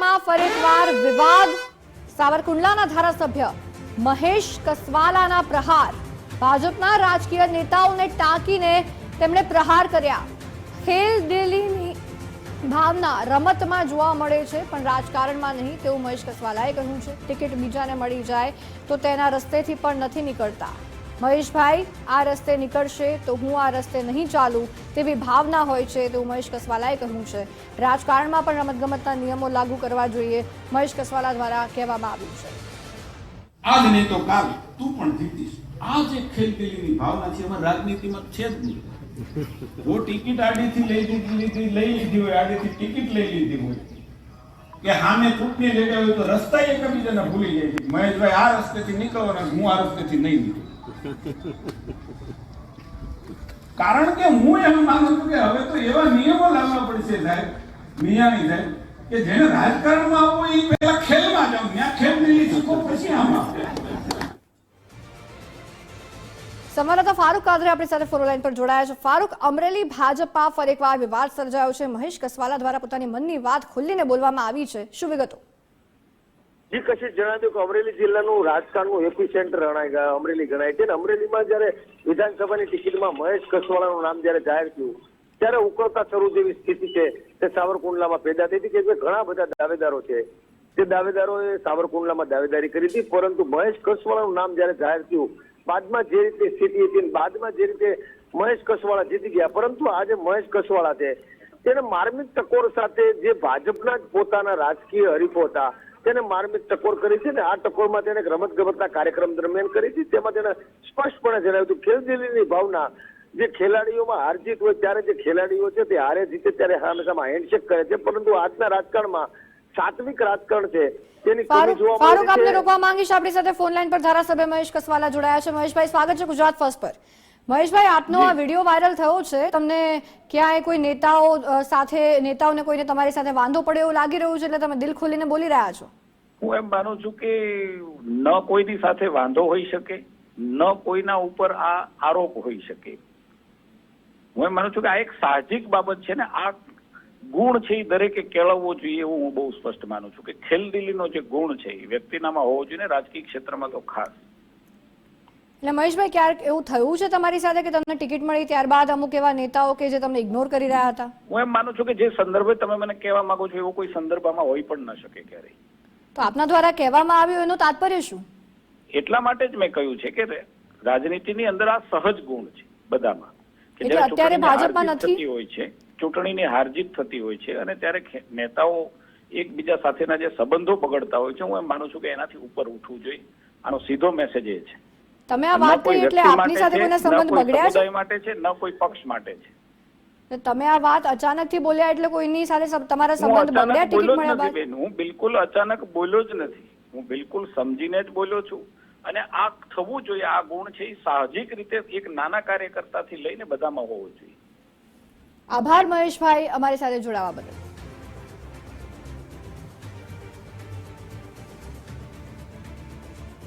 ભાજપમાં ફરી વિવાદ. સાવરકુંડલાના ધારાસભ્ય મહેશ કસવાલાના પ્રહાર. ભાજપના રાજકીય નેતાઓને ટાંકીને તેમણે પ્રહાર કર્યા. ખેલ દિલીની ભાવના રમતમાં જોવા મળે છે, પણ રાજકારણમાં નહીં, તેવું મહેશ કસવાલાએ કહ્યું છે. ટિકિટ બીજાને મળી જાય તો તેના રસ્તેથી પણ નથી નીકળતા. મહેશભાઈ આ રસ્તે નીકળશે તો હું આ રસ્તે નહીં ચાલું તેવી ભાવના હોય છે તેવું મહેશ કસવાલાએ કહ્યું છે. રાજકારણમાં પણ રમતગમતના નિયમો લાગુ કરવા જોઈએ મહેશ કસવાલા દ્વારા કહેવામાં આવ્યું છે. આજ નહીં તો કાલ તું પણ જીતીશ. આ જે ખેલદિલીની ભાવના છે એમાં રાજનીતિમાં છે જ નહીં. જો ટિકિટ આડીથી લઈ લીધી લીધી લઈ લીધી હોય આડીથી ટિકિટ લઈ લીધી હોય. કે હામે ચૂંટણી લડ્યા હોય તો રસ્તા એકબીજાને ભૂલી જાય છે. મહેશભાઈ આ રસ્તેથી નીકળવાના હું આ રસ્તેથી નહીં નીકળું. કારણ કે હું એમ માનું છું કે હવે તો એવા નિયમો લાવવા પડશે સાહેબ, મિયાણી સાહેબ, કે જેને રાજકારણમાં આવવું એ પહેલા ખેલમાં જાવ ત્યાં ખેલ નહીં શીખો પછી આમાં. સંવાદદાતા ફારૂક કાદરે આપણી સાથે ફોન લાઈન પર જોડાયા છે. ફારૂક, અમરેલી ભાજપા ફરી એકવાર વિવાદ સર્જાયો છે. મહેશ કસવાલા દ્વારા પોતાની મનની વાત ખુલ્લીને બોલવામાં આવી છે. શું વિગતો? જી, કશિશ જણાવ્યું કે અમરેલી જિલ્લાનું રાજકારણનું એપી સેન્ટર ગણાય અમરેલી ગણાય છે. અને અમરેલીમાં જ્યારે વિધાનસભાની ટિકિટમાં મહેશ કસવાળાનું નામ જ્યારે જાહેર થયું, ત્યારે ઉકળતા શરૂ જેવી સ્થિતિ છે તે સાવરકુંડલામાં પેદા થઈ હતી કે ઘણા બધા દાવેદારો છે. તે દાવેદારોએ સાવરકુંડલામાં દાવેદારી કરી હતી, પરંતુ મહેશ કસવાળાનું નામ જ્યારે જાહેર થયું, બાદમાં જે રીતે સ્થિતિ હતી બાદમાં જે રીતે મહેશ કસવાળા જીતી ગયા, પરંતુ આજે મહેશ કસવાળા છે. તેને માર્મિક ટકોર સાથે જે ભાજપના જ પોતાના રાજકીય હરીફો હતા તેને માર્મિક ટકોર કરી છે ને આ ટકોરમાં તેને રમત ગમતના કાર્યક્રમ દરમિયાન કરી છે. તેમાં તેને સ્પષ્ટપણે જણાવ્યું હતું ખેલદિલીની ભાવના જે ખેલાડીઓમાં હાર જીત હોય ત્યારે જે ખેલાડીઓ છે તે હારે જીતે ત્યારે હંમેશામાં હેન્ડશેક કરે છે. પરંતુ આજના રાજકારણમાં સાત્વિક રાજકારણ છે. તેની કમી જોવા ફારૂક આપને રોકવા માંગીશ આપણી સાથે ફોન લાઈન પર ધારાસભ્ય મહેશ કસવાલા જોડાયા છે. મહેશભાઈ સ્વાગત છે ગુજરાત ફર્સ્ટ પર. મહેશભાઈ આપનો આ વીડિયો વાયરલ થયો છે. તમને ક્યાંય કોઈ નેતાઓ સાથે નેતાઓને કોઈને તમારી સાથે વાંધો પડે એવું લાગી રહ્યું છે એટલે તમે દિલ ખોલીને બોલી રહ્યા છો? હું એમ માનું છું કે ન કોઈની સાથે વાંધો હોઈ શકે ન કોઈના ઉપર આ આરોપ હોઈ શકે. હું એમ માનું છું કે આ એક સાહજિક બાબત છે ને આ ગુણ છે એ દરેકે કેળવવો જોઈએ એવું હું બહુ સ્પષ્ટ માનું છું કે ખેલદિલીનો જે ગુણ છે એ વ્યક્તિનામાં હોવો જોઈએ ને રાજકીય ક્ષેત્રમાં તો ખાસ. એટલે મહેશભાઈ ક્યારેક એવું થયું છે તમારી સાથે કે તમને ટિકિટ મળી ત્યારબાદ અમુક એવા નેતાઓ કે જે તમને ઇગ્નોર કરી રહ્યા હતા? હું એમ માનું છું કે જે સંદર્ભે તમે મને કહેવા માંગો છો એવો કોઈ સંદર્ભમાં હોઈ પણ ન શકે ક્યારેય. તો આપના દ્વારા કહેવામાં આવ્યું એનું તાત્પર્ય શું? એટલા માટે જ મેં કહ્યું છે કે રાજનીતિની અંદર આ સહજ ગુણ છે બધામાં. કે જ્યારે અત્યારે ભાજપમાં નથી? હોય છે ચૂંટણીની હારજીત થતી હોય છે અને ત્યારે નેતાઓ એકબીજા સાથેના જે સંબંધો બગડતા હોય છે હું એમ માનું છું કે એનાથી ઉપર ઉઠવું જોઈએ. આનો સીધો મેસેજ એ છે. તમે આ વાત કરી એટલે આપની સાથે કોઈના સંબંધ બગડ્યા છે? માટે છે ન કોઈ પક્ષ માટે છે. તમે આ વાત અચાનકથી બોલ્યા એટલે કોઈની સાથે તમારા સંબંધ બગડ્યા? ટિકિટ મળ્યા બાદ? હું બિલકુલ અચાનક બોલ્યો જ નથી. હું બિલકુલ સમજીને જ બોલ્યો છું. અને આ થવું જોઈએ આ ગુણ છે એ સાહજિક રીતે એક નાના કાર્યકર્તાથી લઈને બધામાં હોવો જોઈએ. આભાર મહેશભાઈ અમારી સાથે જોડાવા બદલ.